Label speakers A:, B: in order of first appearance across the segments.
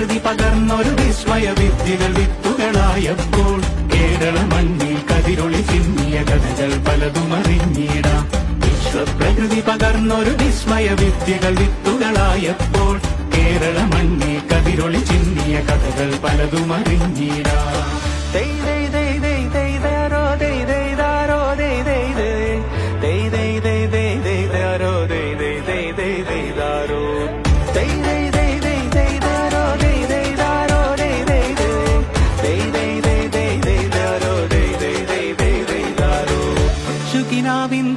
A: വിശ്വപ്രകൃതി പകർന്നൊരു വിസ്മയ വിദ്യകൾ വിത്തുകളായപ്പോൾ കേരള മണ്ണിൽ കതിരൊളി ചിന്നിയ കഥകൾ പലതും അറിഞ്ഞിടാം. വിശ്വപ്രകൃതി പകർന്നൊരു വിസ്മയ വിദ്യകൾ വിത്തുകളായപ്പോൾ കേരള മണ്ണിൽ കതിരൊളി ചിന്നിയ കഥകൾ പലതും അറിഞ്ഞിടാം.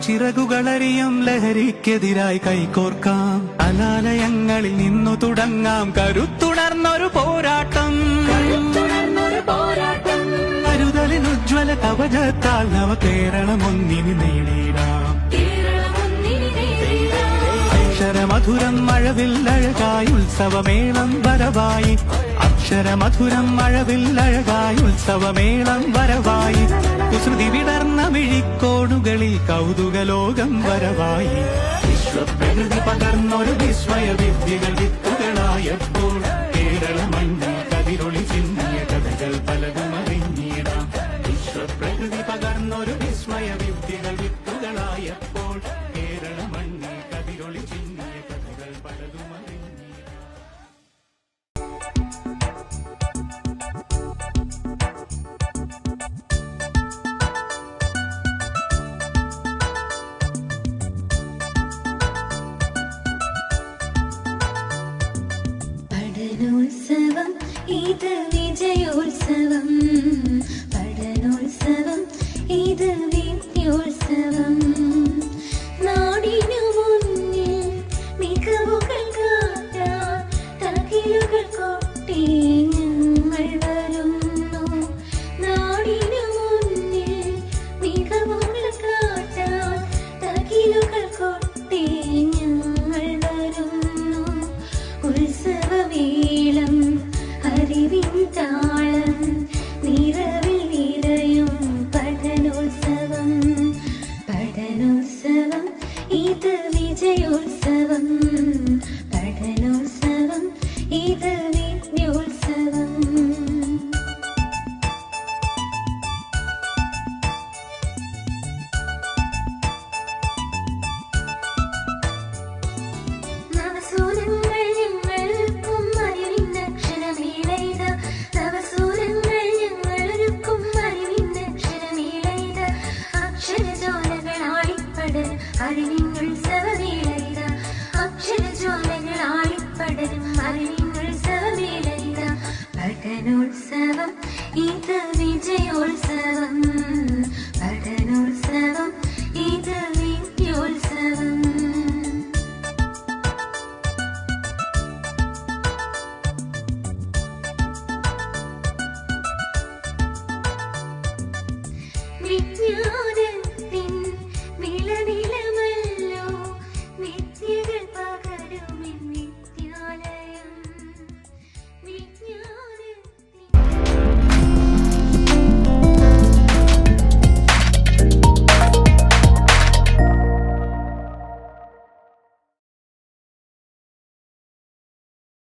A: ചിറകുകളറിയും ലഹരിക്കെതിരായി കൈകോർക്കാം. അനാലയങ്ങളിൽ നിന്നു തുടങ്ങാം കരുത്തുണർന്നൊരു പോരാട്ടം. കരുതലിനുജ്വല കവചത്താൽ നവ കേരളം ഒന്നിന് നേടിയിടാം. അക്ഷരമധുരം മഴവിൽ അഴകായി ഉത്സവമേളം വരവായി. അക്ഷരമധുരം മഴവിൽ അഴകായി ഉത്സവമേളം വരവായി. കുസൃതി വിടർന്ന മിഴിക്കോടുകളിൽ കൗതുകലോകം വരവായി. വിശ്വപ്രകൃതി പകർന്നൊരു വിസ്മയ വിദ്യകൾ വിത്തുകളായപ്പോൾ കേരള
B: yourself you seven. ഗഗനോത്സവം ഇത് വിജയോത്സവം.